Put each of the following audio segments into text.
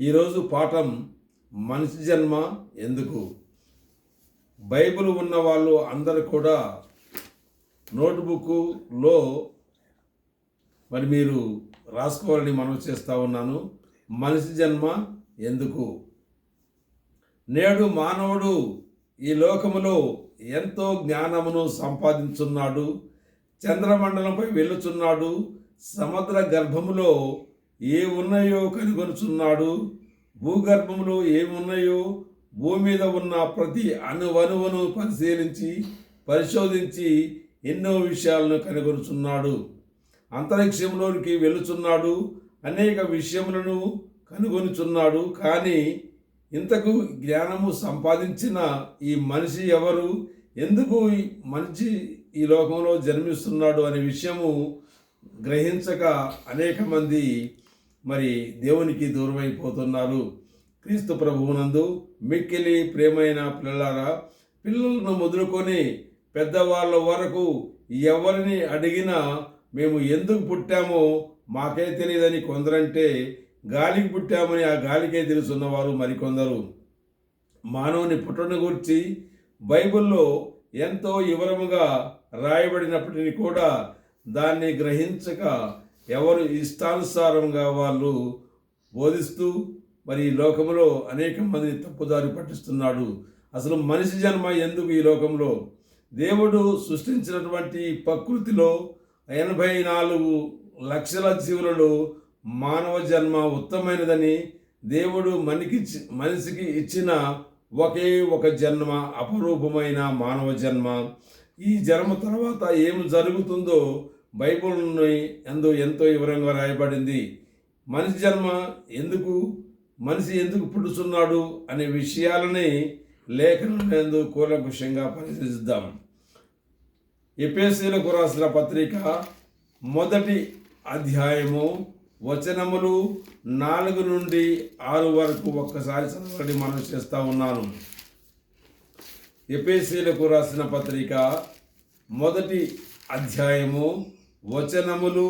ఈరోజు పాఠం మనిషి జన్మ ఎందుకు? బైబిల్ ఉన్న వాళ్ళు అందరూ కూడా నోట్బుక్లో మరి మీరు రాసుకోవాలని మనవి చేస్తూ ఉన్నాను. మనిషి జన్మ ఎందుకు? నేడు మానవుడు ఈ లోకములో ఎంతో జ్ఞానమును సంపాదించున్నాడు. చంద్రమండలంపై వెళ్ళుచున్నాడు. సముద్ర గర్భములో ఏ ఉన్నాయో కనుగొనుచున్నాడు. భూగర్భంలో ఏమున్నాయో భూమి మీద ఉన్న ప్రతి అణువణువును పరిశీలించి పరిశోధించి ఎన్నో విషయాలను కనుగొనుచున్నాడు. అంతరిక్షంలోనికి వెళుచున్నాడు అనేక విషయములను కనుగొనుచున్నాడు. కానీ ఇంతకు జ్ఞానము సంపాదించిన ఈ మనిషి ఎవరు? ఎందుకు మనిషి ఈ లోకంలో జన్మిస్తున్నాడు అనే విషయము గ్రహించక అనేక మంది మరి దేవునికి దూరమైపోతున్నారు. క్రీస్తు ప్రభువునందు మిక్కిలి ప్రేమైన పిల్లలారా పిల్లలను మొదలుకొని పెద్దవాళ్ళ వరకు ఎవరిని అడిగినా మేము ఎందుకు పుట్టామో మాకే తెలియదని కొందరంటే గాలికి పుట్టామని ఆ గాలికే తెలుసున్నవారు మరికొందరు. మానవుని పుట్టను గురించి బైబిల్లో ఎంతో వివరముగా రాయబడినప్పటికీ కూడా దాన్ని గ్రహించక ఎవరు ఇష్టానుసారంగా వాళ్ళు బోధిస్తూ మరి ఈ లోకంలో అనేక మందిని తప్పుదారి పట్టిస్తున్నాడు. అసలు మనిషి జన్మ ఎందుకు ఈ లోకంలో? దేవుడు సృష్టించినటువంటి ప్రకృతిలో ఎనభై నాలుగు లక్షల జీవులలో మానవ జన్మ ఉత్తమైనదని దేవుడు మనకి మనిషికి ఇచ్చిన ఒకే ఒక జన్మ అపరూపమైన మానవ జన్మ. ఈ జన్మ తర్వాత ఏమి జరుగుతుందో బైబిల్ని ఎందు ఎంతో వివరంగా రాయబడింది. మనిషి జన్మ ఎందుకు? మనిషి ఎందుకు పుట్టుతున్నాడు? అనే విషయాలని లేఖనం ఎందు కూలంకుషంగా పరిశీలిద్దాం. ఎపేసీలకు రాసిన పత్రిక మొదటి అధ్యాయము వచనములు నాలుగు నుండి ఆరు వరకు ఒక్కసారి చదవండి మనం చేస్తూ ఉన్నాను. ఎపేసీలకు రాసిన పత్రిక మొదటి అధ్యాయము వచనములు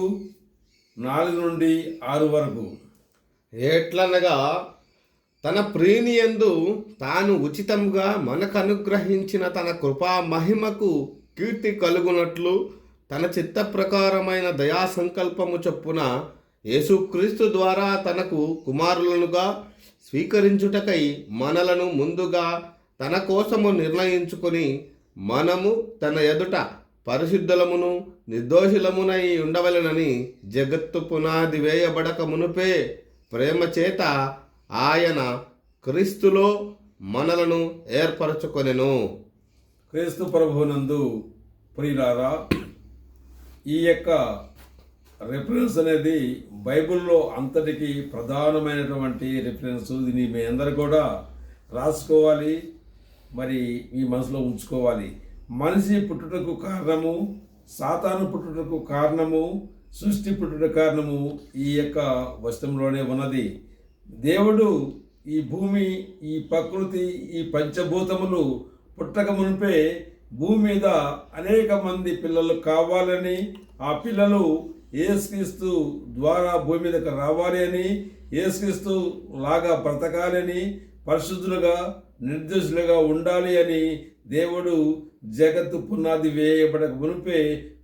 నాలుగు నుండి ఆరు వరకు. ఎట్లనగా తన ప్రేమియందు తాను ఉచితంగా మనకు అనుగ్రహించిన తన కృపా మహిమకు కీర్తి కలుగునట్లు తన చిత్త ప్రకారమైన దయా సంకల్పము చొప్పున యేసుక్రీస్తు ద్వారా తనకు కుమారులనుగా స్వీకరించుటకై మనలను ముందుగా తన కోసము నిర్ణయించుకొని మనము తన ఎదుట పరిశుద్ధులమును నిర్దోషులమునై ఉండవలెనని జగత్తు పునాది వేయబడక మునుపే ప్రేమ చేత ఆయన క్రీస్తులో మనలను ఏర్పరచుకొనెను. క్రీస్తు ప్రభునందు ప్రియులారా ఈ యొక్క రిఫరెన్స్ అనేది బైబిల్లో అంతటికి ప్రధానమైనటువంటి రిఫరెన్స్ దీన్ని మీ అందరు కూడా రాసుకోవాలి మరి మీ మనసులో ఉంచుకోవాలి. మనిషి పుట్టుటకు కారణము సాతాను పుట్టుటకు కారణము సృష్టి పుట్టుట కారణము ఈ యొక్క వస్త్రంలోనే ఉన్నది. దేవుడు ఈ భూమి ఈ ప్రకృతి ఈ పంచభూతములు పుట్టక మునిపే భూమి మీద అనేక మంది పిల్లలు కావాలని ఆ పిల్లలు ఏసుక్రీస్తు ద్వారా భూమి మీదకి రావాలి అని ఏసుక్రీస్తు లాగా బ్రతకాలని పరిశుద్ధులుగా నిర్దోషులుగా ఉండాలి అని దేవుడు జగత్తు పునాది వేయబడక మునిపే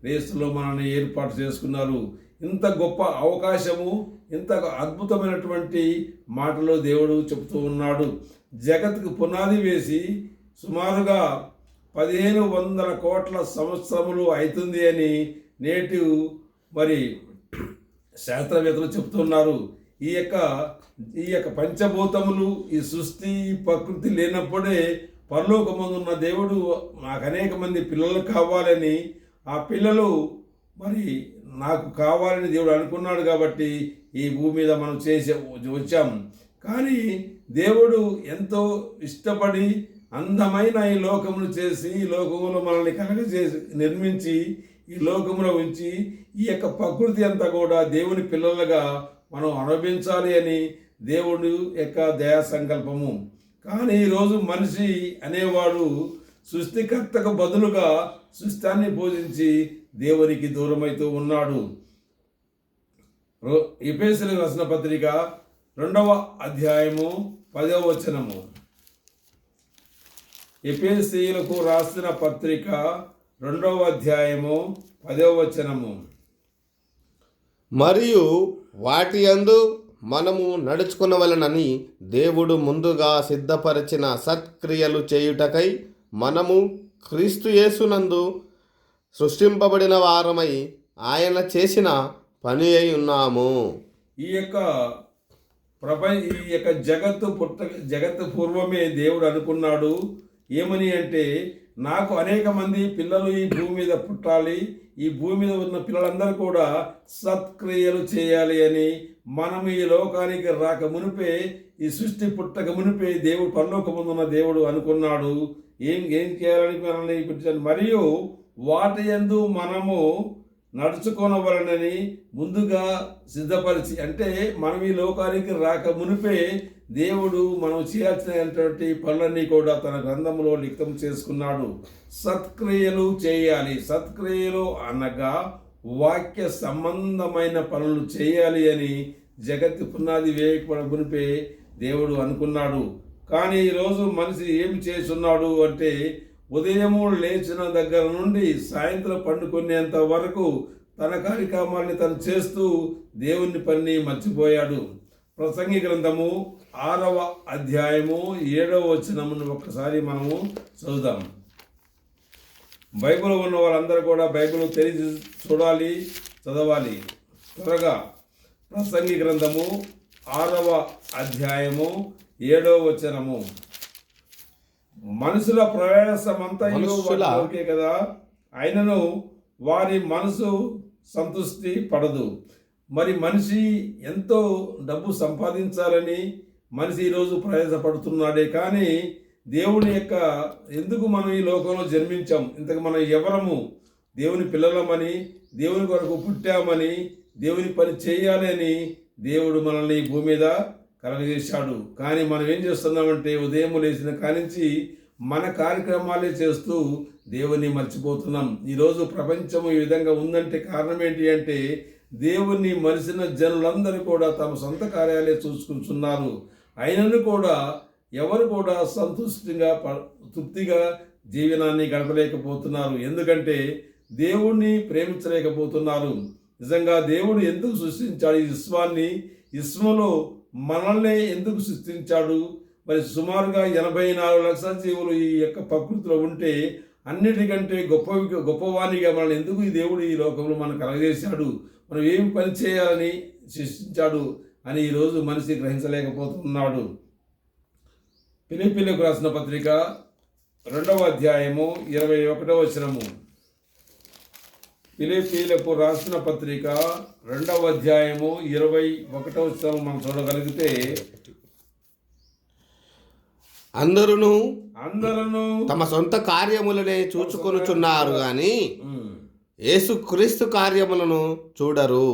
రేసులో మనల్ని ఏర్పాటు చేసుకున్నారు. ఇంత గొప్ప అవకాశము ఇంత అద్భుతమైనటువంటి మాటలు దేవుడు చెబుతూ ఉన్నాడు. జగత్తుకు పునాది వేసి సుమారుగా పదిహేను వందల కోట్ల సంవత్సరములు అవుతుంది అని నేటి మరి శాస్త్రవేత్తలు చెప్తున్నారు ఈ యొక్క ఈ యొక్క పంచభూతములు ఈ సృష్టి ప్రకృతి లేనప్పుడే పరలోకమందున్న దేవుడు నాకు అనేక మంది పిల్లలు కావాలని ఆ పిల్లలు మరి నాకు కావాలని దేవుడు అనుకున్నాడు కాబట్టి ఈ భూమి మీద మనం చేసే వచ్చాం. కానీ దేవుడు ఎంతో ఇష్టపడి అందమైన ఈ లోకమును చేసి ఈ లోకములో మనల్ని కలగజేసి నిర్మించి ఈ లోకంలో ఉంచి ఈ యొక్క ప్రకృతి అంతా కూడా దేవుని పిల్లలుగా మనం అనుభవించాలి అని దేవుడు యొక్క దయా సంకల్పము. కానీ ఈరోజు మనిషి అనేవాడు సృష్టికర్తకు బదులుగా సృష్టాన్ని పూజించి దేవునికి దూరమైతూ ఉన్నాడు. ఎపేసులకు రాసిన పత్రిక రెండవ అధ్యాయము పదవ వచనము. ఎపిఎస్సీలకు రాసిన పత్రిక రెండవ అధ్యాయము పదవ వచనము. మరియు వాటి యందు మనము నడుచుకునవలనని దేవుడు ముందుగా సిద్ధపరిచిన సత్క్రియలు చేయుటకై మనము క్రీస్తుయేసునందు సృష్టింపబడిన వారమై ఆయన చేసిన పని అయి ఉన్నాము. ఈ యొక్క ప్రపంచ ఈ యొక్క జగత్తు పుట్ట జగత్తు పూర్వమే దేవుడు అనుకున్నాడు. ఏమని అంటే నాకు అనేక మంది పిల్లలు ఈ భూమి మీద పుట్టాలి. ఈ భూమి మీద ఉన్న పిల్లలందరూ కూడా సత్క్రియలు చేయాలి అని మనం ఈ లోకానికి రాక మునిపే ఈ సృష్టి పుట్టక మునిపే దేవుడు పరలోకముందున్న దేవుడు అనుకున్నాడు. ఏం ఏం చేయాలని మనల్ని పెట్టాడు మరియు వాటి యందు మనము నడుచుకోనవలనని ముందుగా సిద్ధపరిచి అంటే మనం ఈ లోకానికి రాక మునిపే దేవుడు మనం చేయాల్సినటువంటి పనులన్నీ కూడా తన గ్రంథంలో లిఖితం చేసుకున్నాడు. సత్క్రియలు చేయాలి. సత్క్రియలు అనగా వాక్య సంబంధమైన పనులు చేయాలి అని జగత్తు పునాది వేయకపోడ మునిపే దేవుడు అనుకున్నాడు. కానీ ఈరోజు మనిషి ఏమి చేస్తున్నాడు అంటే ఉదయము లేచిన దగ్గర నుండి సాయంత్రం పండుకునేంత వరకు తన కార్యక్రమాన్ని తను చేస్తూ దేవుని పని మర్చిపోయాడు. ప్రసంగి గ్రంథము ఆరవ అధ్యాయము ఏడవ వచనమును ఒక్కసారి మనము చూద్దాం బైబిల్ ఉన్న వాళ్ళందరూ కూడా బైబిల్ తెలిసి చూడాలి చదవాలి. త్వరగా ప్రసంగి గ్రంథము ఆరవ అధ్యాయము ఏడవ వచనము. మనుషుల ప్రయాసమంతా మనుషుల- ఓకే కదా. అయినను వారి మనసు సంతృష్టి పడదు. మరి మనిషి ఎంతో డబ్బు సంపాదించాలని మనిషి ఈరోజు ప్రయాసపడుతున్నాడే కానీ దేవుని యొక్క ఎందుకు మనం ఈ లోకంలో జన్మించాం? ఇంతకు మనం ఎవరము? దేవుని పిల్లలమని దేవుని కొరకు పుట్టామని దేవుని పని చేయాలని దేవుడు మనల్ని ఈ భూమి మీద కలగజేశాడు. కానీ మనం ఏం చేస్తున్నామంటే ఉదయం లేచిన కానించి మన కార్యక్రమాలే చేస్తూ దేవుని మర్చిపోతున్నాం. ఈరోజు ప్రపంచం ఈ విధంగా ఉందంటే కారణం ఏంటి అంటే దేవుణ్ణి మరిసిన జనులందరూ కూడా తమ సొంత కార్యాలే చూసుకుంటున్నారు. అయినను కూడా ఎవరు కూడా సంతుష్టిగా ప- తృప్తిగా జీవనాన్ని గడపలేకపోతున్నారు. ఎందుకంటే దేవుణ్ణి ప్రేమించలేకపోతున్నారు. నిజంగా దేవుడు ఎందుకు సృష్టించాడు? ఈ విశ్వాన్ని విశ్వంలో మనల్నే ఎందుకు సృష్టించాడు? మరి సుమారుగా ఎనభై నాలుగు లక్షల జీవులు ఈ యొక్క ప్రకృతిలో ఉంటే అన్నిటికంటే గొప్ప గొప్పవాణిగా మనల్ని ఎందుకు ఈ దేవుడు ఈ లోకంలో మనకు కలగజేశాడు? మనం ఏం పని చేయాలని సృష్టించాడు అని ఈరోజు మనిషి గ్రహించలేకపోతున్నాడు. పిలిపిలకు రాసిన పత్రిక రెండవ అధ్యాయము ఇరవై ఒకటవ వచనము. ఫిలిపీలకు రాసిన పత్రిక రెండవ అధ్యాయము ఇరవై ఒకటవ వచనం మనం చూడగలిగితే అందరూ అందరూ తమ సొంత కార్యములనే చూచుకొనుచున్నారు గాని యేసుక్రీస్తు కార్యములను చూడరు.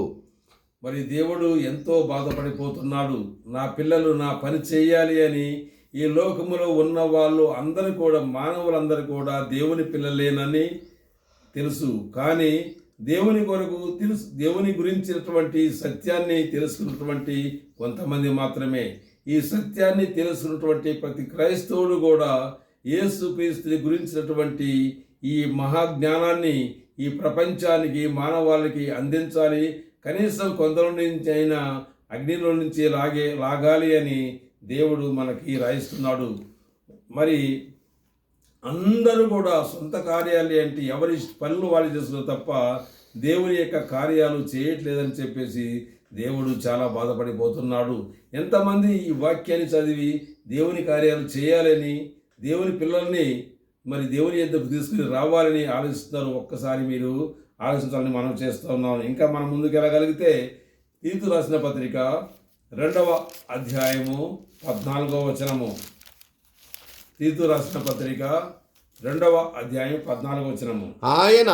మరి దేవుడు ఎంతో బాధపడిపోతున్నాడు. నా పిల్లలు నా పని చేయాలి అని ఈ లోకములో ఉన్న వాళ్ళు అందరూ కూడా మానవులందరూ కూడా దేవుని పిల్లలేనని తెలుసు. కానీ దేవుని కొరకు తెలుసు దేవుని గురించినటువంటి సత్యాన్ని తెలుసుకున్నటువంటి కొంతమంది మాత్రమే. ఈ సత్యాన్ని తెలుసుకున్నటువంటి ప్రతి క్రైస్తవుడు కూడా యేసుక్రీస్తుని గురించినటువంటి ఈ మహాజ్ఞానాన్ని ఈ ప్రపంచానికి మానవాళికి అందించాలి. కనీసం కొందరి నుంచి అయినా అగ్నిలో నుంచి లాగే లాగాలి అని దేవుడు మనకి రాయిస్తున్నాడు. మరి అందరూ కూడా సొంత కార్యాలు అంటే ఎవరి పనులు వాళ్ళు చేస్తున్నారు తప్ప దేవుని యొక్క కార్యాలు చేయట్లేదని చెప్పేసి దేవుడు చాలా బాధపడిపోతున్నాడు. ఎంతమంది ఈ వాక్యాన్ని చదివి దేవుని కార్యాలు చేయాలని దేవుని పిల్లల్ని మరి దేవుని ఎద్దకు తీసుకుని రావాలని ఆలోచిస్తున్నారు. ఒక్కసారి మీరు ఆలోచించాలని మనం చేస్తూ ఉన్నాం. ఇంకా మనం ముందుకు వెళ్ళగలిగితే తీతు రాసిన పత్రిక రెండవ అధ్యాయము పద్నాలుగవ వచనము. తీతు రాసిన పత్రిక రెండవ అధ్యాయం పద్నాలుగవ వచనము. ఆయన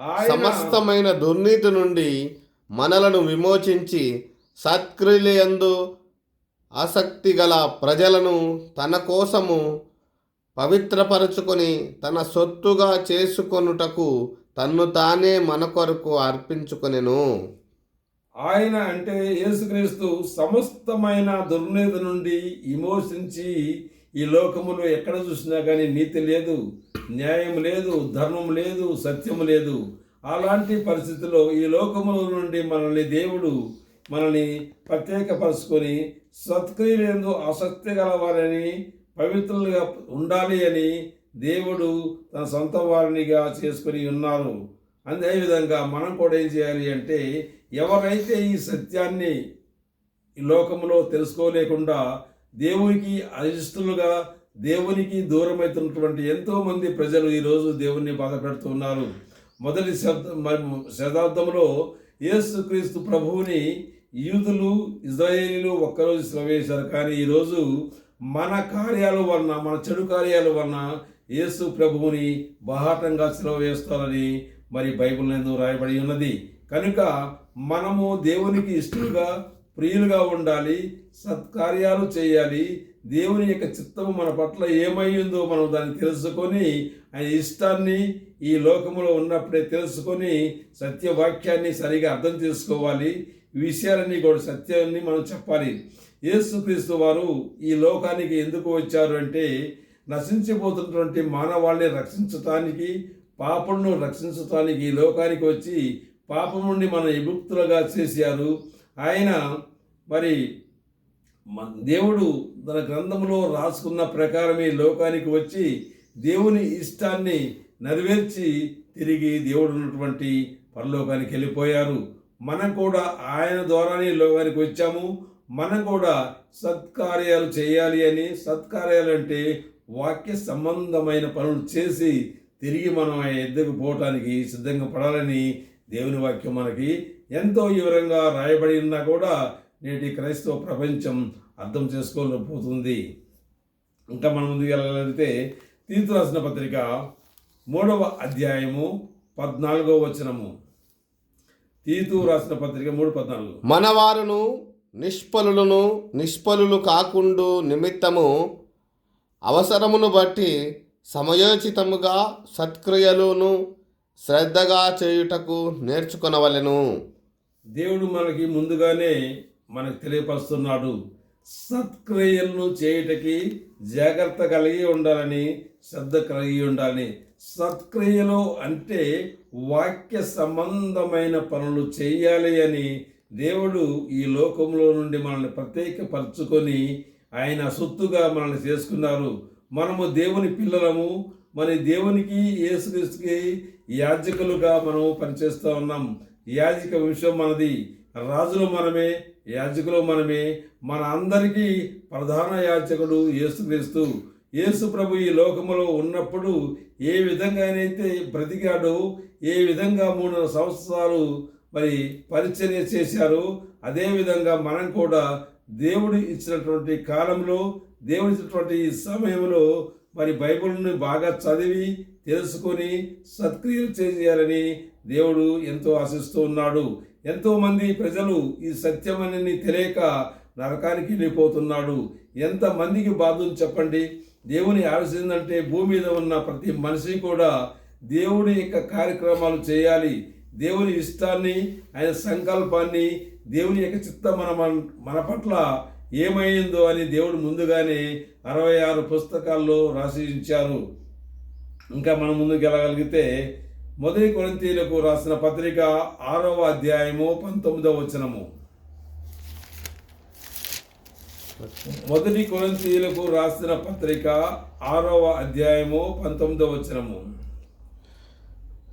ఆయన సమస్తమైన దుర్నీతి నుండి మనలను విమోచించి సత్క్రియలందు ఆసక్తి గల ప్రజలను తన కోసము పవిత్రపరచుకొని తన సొత్తుగా చేసుకొనుటకు తన్ను తానే మన కొరకు అర్పించుకొనెను. ఆయన అంటే యేసుక్రీస్తు సమస్తమైన దుర్నీతి నుండి విమోచించి ఈ లోకములో ఎక్కడ చూసినా కానీ నీతి లేదు న్యాయం లేదు ధర్మం లేదు సత్యం లేదు. అలాంటి పరిస్థితిలో ఈ లోకముల నుండి మనల్ని దేవుడు మనల్ని ప్రత్యేకపరుచుకొని సత్క్రియలందు ఆసక్తి గలవారని పవిత్రులుగా ఉండాలి అని దేవుడు తన సొంత వారినిగా చేసుకొని ఉన్నారు. అదేవిధంగా మనం కూడా ఏం చేయాలి అంటే ఎవరైతే ఈ సత్యాన్ని ఈ లోకంలో తెలుసుకోలేకుండా దేవునికి అరిష్టలుగా దేవునికి దూరమవుతున్నటువంటి ఎంతోమంది ప్రజలు ఈరోజు దేవుణ్ణి బాధపెడుతున్నారు మొదటి శబ్ద శతాబ్దంలో యేసుక్రీస్తు ప్రభువుని యూదులు ఇజ్రాయేలీలు ఒక్కరోజు శ్రవేశారు కానీ ఈరోజు మన కార్యాల వలన మన చెడు కార్యాల వలన యేసు ప్రభువుని బహాటంగా సెలవు వేస్తారని మరి బైబిల్ నందు రాయబడి ఉన్నది. కనుక మనము దేవునికి ఇష్టలుగా ప్రియులుగా ఉండాలి సత్కార్యాలు చేయాలి. దేవుని యొక్క చిత్తము మన పట్ల ఏమయ్యిందో మనం దాన్ని తెలుసుకొని ఆయన ఇష్టాన్ని ఈ లోకంలో ఉన్నప్పుడే తెలుసుకొని సత్యవాక్యాన్ని సరిగా అర్థం చేసుకోవాలి. విషయాలన్నీ కూడా సత్యాన్ని మనం చెప్పాలి. యేసుక్రీస్తు వారు ఈ లోకానికి ఎందుకు వచ్చారు అంటే నశించిపోతున్నటువంటి మానవాళ్ళని రక్షించటానికి పాపమును రక్షించటానికి ఈ లోకానికి వచ్చి పాపం నుండి మన విముక్తులుగా చేశారు. ఆయన మరి దేవుడు తన గ్రంథంలో రాసుకున్న ప్రకారమే లోకానికి వచ్చి దేవుని ఇష్టాన్ని నెరవేర్చి తిరిగి దేవుడు ఉన్నటువంటి పరలోకానికి వెళ్ళిపోయారు. మనం కూడా ఆయన ద్వారానే లోకానికి వచ్చాము. మనం కూడా సత్కార్యాలు చేయాలి అని సత్కార్యాలు అంటే వాక్య సంబంధమైన పనులు చేసి తిరిగి మనం ఆ ఎద్దుకు పోవటానికి సిద్ధంగా పడాలని దేవుని వాక్యం మనకి ఎంతో వివరంగా రాయబడి ఉన్నా కూడా నేటి క్రైస్తవ ప్రపంచం అర్థం చేసుకోలేకపోతుంది. ఇంకా మనం ముందుకు వెళ్ళాలంటే తీతు రాసిన పత్రిక మూడవ అధ్యాయము పద్నాలుగో వచనము. తీతు రాసిన పత్రిక మూడు పద్నాలుగు. మనవారును నిష్పలులను నిష్పలులు కాకుండా నిమిత్తము అవసరమును బట్టి సమయోచితముగా సత్క్రియలను శ్రద్ధగా చేయుటకు నేర్చుకొనవలెను. దేవుడు మనకి ముందుగానే మనకు తెలియపరుస్తున్నాడు సత్క్రియలను చేయుటకి జాగ్రత్త కలిగి ఉండాలని శ్రద్ధ కలిగి ఉండాలని. సత్క్రియలు అంటే వాక్య సంబంధమైన పనులు చేయాలి అని దేవుడు ఈ లోకంలో నుండి మనల్ని ప్రత్యేకపరచుకొని ఆయన సొత్తుగా మనల్ని చేసుకున్నారు. మనము దేవుని పిల్లలము మరి దేవునికి యేసుక్రీస్తుకి యాజకులుగా మనము పనిచేస్తూ ఉన్నాం. యాజక విషయం మనది. రాజులు మనమే యాజకులు మనమే మన అందరికీ ప్రధాన యాజకుడు యేసుక్రీస్తు. యేసు ప్రభు ఈ లోకములో ఉన్నప్పుడు ఏ విధంగానైతే బ్రతికాడో ఏ విధంగా మూడు సంవత్సరాలు మరి పరిచర్య చేశారు అదేవిధంగా మనం కూడా దేవుడు ఇచ్చినటువంటి కాలంలో దేవుడిచ్చినటువంటి ఈ సమయంలో మరి బైబిల్ని బాగా చదివి తెలుసుకొని సత్క్రియలు చేయాలని దేవుడు ఎంతో ఆశిస్తూ ఉన్నాడు. ఎంతోమంది ప్రజలు ఈ సత్యమని తెలియక నరకానికి వెళ్ళిపోతున్నాడు. ఎంతమందికి బాధలు చెప్పండి? దేవుని ఆలోచిందంటే భూమి మీద ఉన్న ప్రతి మనిషి కూడా దేవుని యొక్క కార్యక్రమాలు చేయాలి. దేవుని ఇష్టాన్ని ఆయన సంకల్పాన్ని దేవుని యొక్క చిత్తం మన- మన పట్ల ఏమైందో అని దేవుడు ముందుగానే అరవై ఆరు పుస్తకాల్లో రాసి ఉంచారు. ఇంకా మనం ముందుకు వెళ్ళగలిగితే మొదటి కొరంతీలకు రాసిన పత్రిక ఆరవ అధ్యాయము పంతొమ్మిదవ వచనము. మొదటి కొరంతీలకు రాసిన పత్రిక ఆరవ అధ్యాయము పంతొమ్మిదవ వచనము.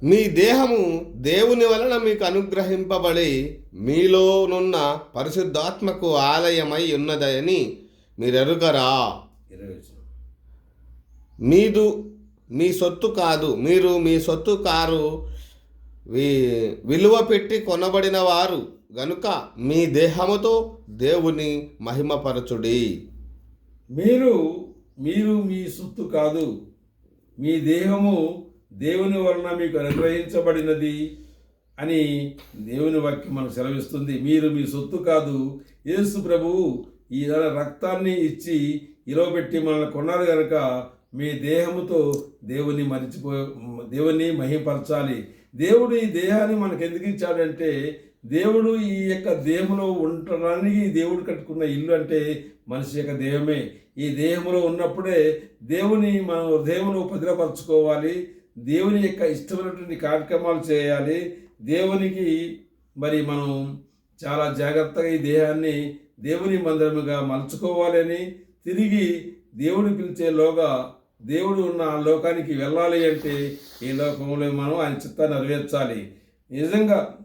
మీ దేహము దేవుని వలన మీకు అనుగ్రహింపబడి మీలోనున్న పరిశుద్ధాత్మకు ఆలయమై ఉన్నదని మీరెరుగరా? మీదు మీ సొత్తు కాదు మీరు మీ సొత్తు కారు విలువ పెట్టి కొనబడిన వారు గనుక మీ దేహముతో దేవుని మహిమపరచుడి. మీరు మీరు మీ సొత్తు కాదు మీ దేహము దేవుని వలన మీకు అనుగ్రహించబడినది అని దేవుని వాక్యం మనకు సెలవిస్తుంది. మీరు మీ సొత్తు కాదు. యేసు ప్రభువు ఈ రక్తాన్ని ఇచ్చి ఇలవబెట్టి మనల్ని కొన్నారు కనుక మీ దేహముతో దేవుని మరిచిపో దేవుని మహిపరచాలి. దేవుడు ఈ దేహాన్ని మనకు ఎందుకు ఇచ్చాడంటే దేవుడు ఈ యొక్క దేహంలో ఉండడానికి దేవుడు కట్టుకున్న ఇల్లు అంటే మనిషి యొక్క దేహమే. ఈ దేహంలో ఉన్నప్పుడే దేవుని మనం హృదయంలో పదిలపరచుకోవాలి దేవుని యొక్క ఇష్టమైనటువంటి కార్యక్రమాలు చేయాలి. దేవునికి మరి మనం చాలా జాగ్రత్తగా ఈ దేహాన్ని దేవుని మందిరముగా మలుచుకోవాలని తిరిగి దేవుడు పిలిచేలోగా దేవుడు ఉన్న ఆ లోకానికి వెళ్ళాలి అంటే ఈ లోకంలో మనం ఆయన చిత్తాన్ని నెరవేర్చాలి. నిజంగా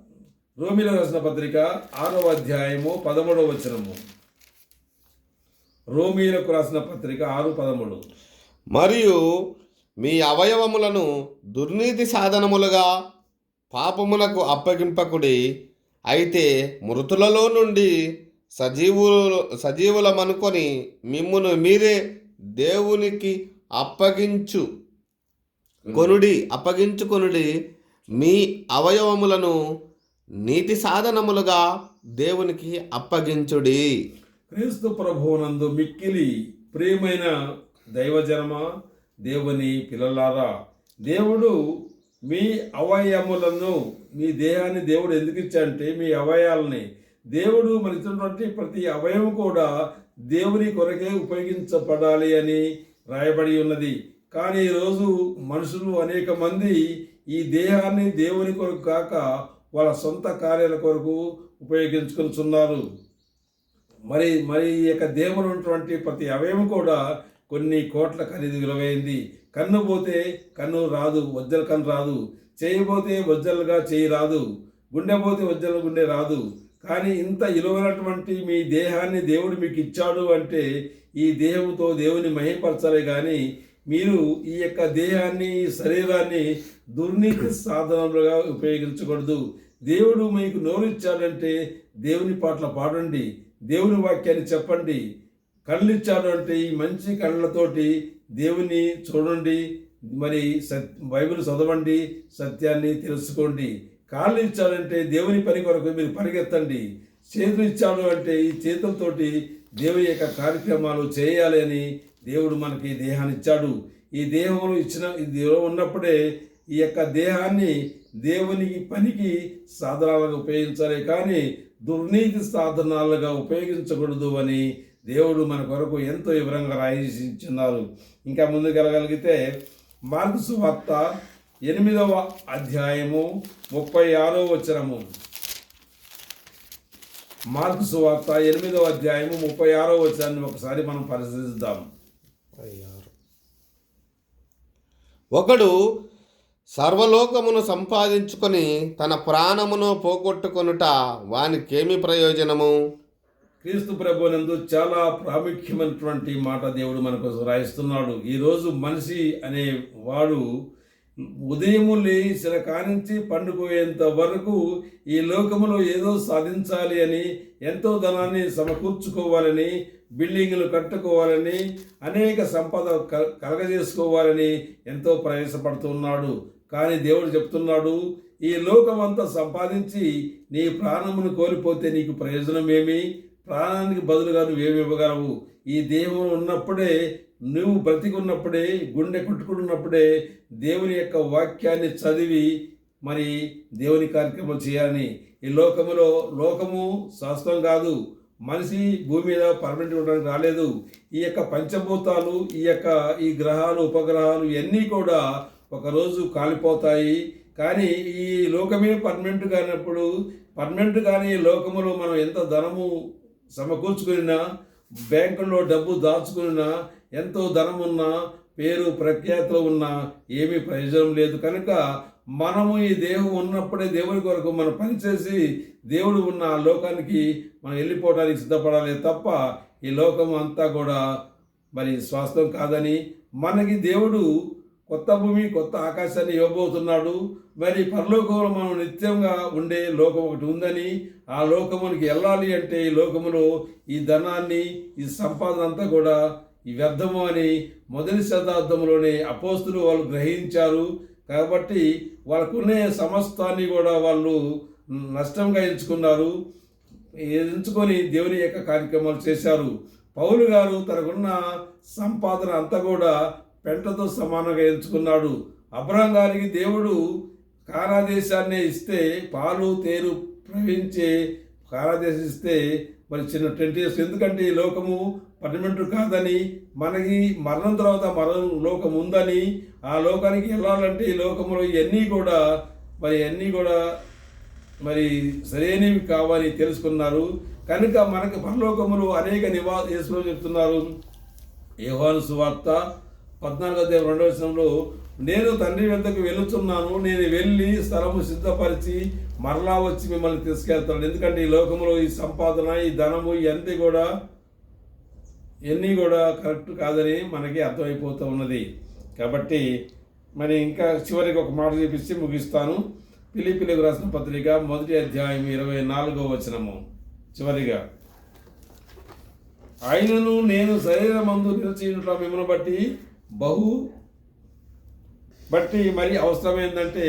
రోమిల రాసిన పత్రిక ఆరో అధ్యాయము పదమూడవ వచనము. రోమిలకు రాసిన పత్రిక ఆరు పదమూడు. మరియు మీ అవయవములను దుర్నీతి సాధనములుగా పాపమునకు అప్పగింపకుడి. అయితే మృతులలో నుండి సజీవులు సజీవులమనుకొని మిమ్మును మీరే దేవునికి అప్పగించు కొనుడి అప్పగించుకొనుడి. మీ అవయవములను నీతి సాధనములుగా దేవునికి అప్పగించుడి. క్రీస్తు ప్రభువునందు మిక్కిలి ప్రియమైన దైవజనమా? దేవుని పిల్లలారా దేవుడు మీ అవయములను మీ దేహాన్ని దేవుడు ఎందుకు ఇచ్చాడంటే మీ అవయాలని దేవుడు మన ఇచ్చినటువంటి ప్రతి అవయవం కూడా దేవుని కొరకే ఉపయోగించబడాలి అని రాయబడి ఉన్నది. కానీ ఈరోజు మనుషులు అనేక మంది ఈ దేహాన్ని దేవుని కొరకు కాక వాళ్ళ సొంత కార్యాల కొరకు ఉపయోగించుకుంటున్నారు మరి మరి ఈ యొక్క దేవుడు ఉన్నటువంటి ప్రతి అవయవం కూడా కొన్ని కోట్ల ఖరీదు విలువైంది. కన్ను పోతే కన్ను రాదు వజ్జల కన్ను రాదు. చేయబోతే వజ్జలుగా చేయి రాదు. గుండె పోతే వజ్జల గుండె రాదు. కానీ ఇంత విలువైనటువంటి మీ దేహాన్ని దేవుడు మీకు ఇచ్చాడు అంటే ఈ దేహంతో దేవుని మహిపరచాలి కానీ మీరు ఈ యొక్క దేహాన్ని ఈ శరీరాన్ని దుర్నీతి సాధనలుగా ఉపయోగించకూడదు. దేవుడు మీకు నోరు ఇచ్చాడంటే దేవుని పాటలు పాడండి. దేవుని వాక్యాన్ని చెప్పండి. కళ్ళు ఇచ్చాడంటే ఈ మంచి కళ్ళతోటి దేవుని చూడండి మరి సత్ బైబిల్ చదవండి సత్యాన్ని తెలుసుకోండి. కాళ్ళు ఇచ్చాడంటే దేవుని పని కొరకు మీరు పరిగెత్తండి. చేతులు ఇచ్చాడు అంటే ఈ చేతులతోటి దేవుని యొక్క కార్యక్రమాలు చేయాలి అని దేవుడు మనకి దేహాన్ని ఇచ్చాడు. ఈ దేహంలో ఇచ్చిన ఉన్నప్పుడే ఈ యొక్క దేహాన్ని దేవునికి పనికి సాధనాలుగా ఉపయోగించాలి. కానీ దుర్నీతి సాధనాలుగా ఉపయోగించకూడదు అని దేవుడు మన కొరకు ఎంతో వివరంగా రాయించున్నారు ఇంకా ముందుకెళ్ళగలిగితే మార్క్సు వార్త ఎనిమిదవ అధ్యాయము ముప్పై ఆరో వచనము. మార్క్సు వార్త ఎనిమిదవ అధ్యాయము ముప్పై ఆరో వచనాన్ని ఒకసారి మనం పరిశీలిద్దాం. ఒకడు సర్వలోకమును సంపాదించుకొని తన ప్రాణమును పోగొట్టుకొనుట వానికేమి ప్రయోజనము? క్రీస్తు ప్రభునందు చాలా ప్రాముఖ్యమైనటువంటి మాట దేవుడు మనకు రాయిస్తున్నాడు. ఈరోజు మనిషి అనే వాడు ఉదయము లేచిన కానించి పండుకోయేంత వరకు ఈ లోకములో ఏదో సాధించాలి అని ఎంతో ధనాన్ని సమకూర్చుకోవాలని బిల్డింగులు కట్టుకోవాలని అనేక సంపద క- కలగజేసుకోవాలని ఎంతో ప్రయాసపడుతున్నాడు కానీ దేవుడు చెప్తున్నాడు ఈ లోకమంతా సంపాదించి నీ ప్రాణమును కోల్పోతే నీకు ప్రయోజనం ఏమి ప్రాణానికి బదులుగా నువ్వేమి ఇవ్వగలవు? ఈ దేహం ఉన్నప్పుడే నువ్వు బ్రతికున్నప్పుడే గుండె కొట్టుకున్నప్పుడే దేవుని యొక్క వాక్యాన్ని చదివి మరి దేవుని కార్యక్రమం చేయాలని. ఈ లోకములో లోకము శాస్త్రం కాదు. మనిషి భూమి మీద పర్మనెంట్ ఉండడానికి రాలేదు. ఈ యొక్క పంచభూతాలు ఈ యొక్క ఈ గ్రహాలు ఉపగ్రహాలు ఇవన్నీ కూడా ఒకరోజు కాలిపోతాయి. కానీ ఈ లోకమే పర్మనెంట్ కానప్పుడు పర్మనెంట్ కానీ ఈ లోకములో మనం ఎంత ధనము సమకూర్చుకున్నా బ్యాంకుల్లో డబ్బు దాచుకున్నా ఎంతో ధనం ఉన్నా పేరు ప్రఖ్యాతులు ఉన్నా ఏమీ ప్రయోజనం లేదు. కనుక మనము ఈ దేహం ఉన్నప్పుడే దేవుని కొరకు మనం పనిచేసి దేవుడు ఉన్న ఆ లోకానికి మనం వెళ్ళిపోవడానికి సిద్ధపడాలి తప్ప ఈ లోకం అంతా కూడా మరి స్వాస్థం కాదని మనకి దేవుడు కొత్త భూమి కొత్త ఆకాశాన్ని ఇవ్వబోతున్నాడు. మరి పరలోకంలో మనం నిత్యంగా ఉండే లోకం ఒకటి ఉందని ఆ లోకమునికి వెళ్ళాలి అంటే ఈ లోకములో ఈ ధనాన్ని ఈ సంపాదన అంతా కూడా ఈ వ్యర్థము అని మొదటి శతాబ్దంలోనే అపోస్తులు వాళ్ళు గ్రహించారు. కాబట్టి వాళ్ళకునే సమస్తాన్ని కూడా వాళ్ళు నష్టంగా ఎంచుకున్నారు. ఎంచుకొని దేవుని యొక్క కార్యక్రమాలు చేశారు. పౌలు గారు తనకున్న సంపాదన అంతా కూడా పెంటతో సమానంగా ఎంచుకున్నాడు. అబ్రహం గారికి దేవుడు కానాదేశాన్ని ఇస్తే పాలు తేరు ప్రవహించే కారాదేశిస్తే మరి చిన్న ట్వంటీ ఇయర్స్ ఎందుకంటే ఈ లోకము పర్మనెంట్ కాదని మనకి మరణం తర్వాత మరణం లోకం ఉందని ఆ లోకానికి వెళ్ళాలంటే ఈ లోకంలో ఇవన్నీ కూడా మరి అన్నీ కూడా మరి సరైనవి కావని తెలుసుకున్నారు. కనుక మనకు పరలోకములు అనేక నివా చెప్తున్నారు. యోహాను సువార్త పద్నాలుగో అధ్యాయం రెండవ వచనంలో నేను తండ్రి వద్దకు వెళుతున్నాను నేను వెళ్ళి స్థలము సిద్ధపరిచి మరలా వచ్చి మిమ్మల్ని తీసుకెళ్తాను. ఎందుకంటే ఈ లోకంలో ఈ సంపాదన ఈ ధనము ఇవన్నీ కూడా ఇవన్నీ కూడా కరెక్ట్ కాదని మనకి అర్థమైపోతూ ఉన్నది. కాబట్టి మరి ఇంకా చివరికి ఒక మాట చూపించి ముగిస్తాను. పిలిపిలకు రాసిన పత్రిక మొదటి అధ్యాయం ఇరవై నాలుగో వచనము. చివరిగా ఆయనను నేను శరీరమందు నిలిచినట్ల మిమ్మల్ని బట్టి బహు. బట్టి మరి అవసరం ఏంటంటే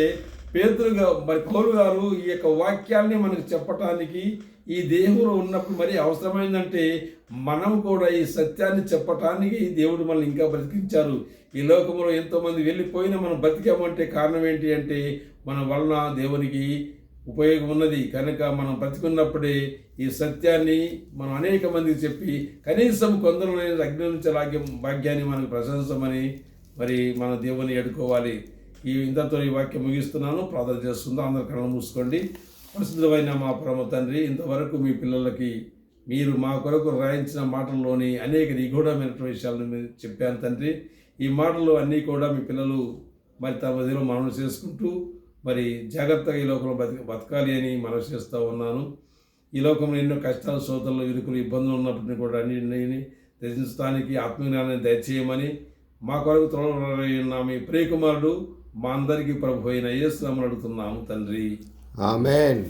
మరి పౌరు గారు ఈ యొక్క వాక్యాన్ని మనకు చెప్పటానికి ఈ దేవుడు ఉన్నప్పుడు మరి అవసరమైందంటే మనం కూడా ఈ సత్యాన్ని చెప్పటానికి దేవుడు మనల్ని ఇంకా బ్రతికించారు. ఈ లోకంలో ఎంతోమంది వెళ్ళిపోయినా మనం బ్రతికామంటే కారణం ఏంటి అంటే మన వలన దేవునికి ఉపయోగం ఉన్నది కనుక మనం బ్రతికున్నప్పుడే ఈ సత్యాన్ని మనం అనేక మందికి చెప్పి కనీసం కొందరు అగ్ని నుంచి లాగ్యం భాగ్యాన్ని మనకు ప్రశంసమని మరి మన దేవుని ఎడుకోవాలి ఈ ఇంతతో ఈ వాక్యం ముగిస్తున్నాను. ప్రార్థన చేస్తుందో? అందరు కళ్ళు మూసుకోండి. ప్రసిద్ధమైన మా పరమ తండ్రి ఇంతవరకు మీ పిల్లలకి మీరు మా కొరకు రాయించిన మాటల్లోని అనేక నిగూఢమైనటువంటి విషయాలను మీరు చెప్పాను తండ్రి. ఈ మాటలు అన్నీ కూడా మీ పిల్లలు మరి తమ మధ్యలో మనం చేసుకుంటూ మరి జాగ్రత్తగా ఈ లోకంలో బతిక బతకాలి అని మనం చేస్తూ ఉన్నాను. ఈ లోకంలో ఎన్నో కష్టాలు సోదరులు ఇరుకులు ఇబ్బందులు ఉన్నప్పటికీ కూడా అన్నింటినీ దర్శించడానికి ఆత్మజ్ఞానాన్ని దయచేయమని మా కొరకు త్వరలో మీ ప్రియకుమారుడు మా అందరికీ ప్రభు అయిన యేసు అడుగుతున్నాము తండ్రి. ఆమెన్.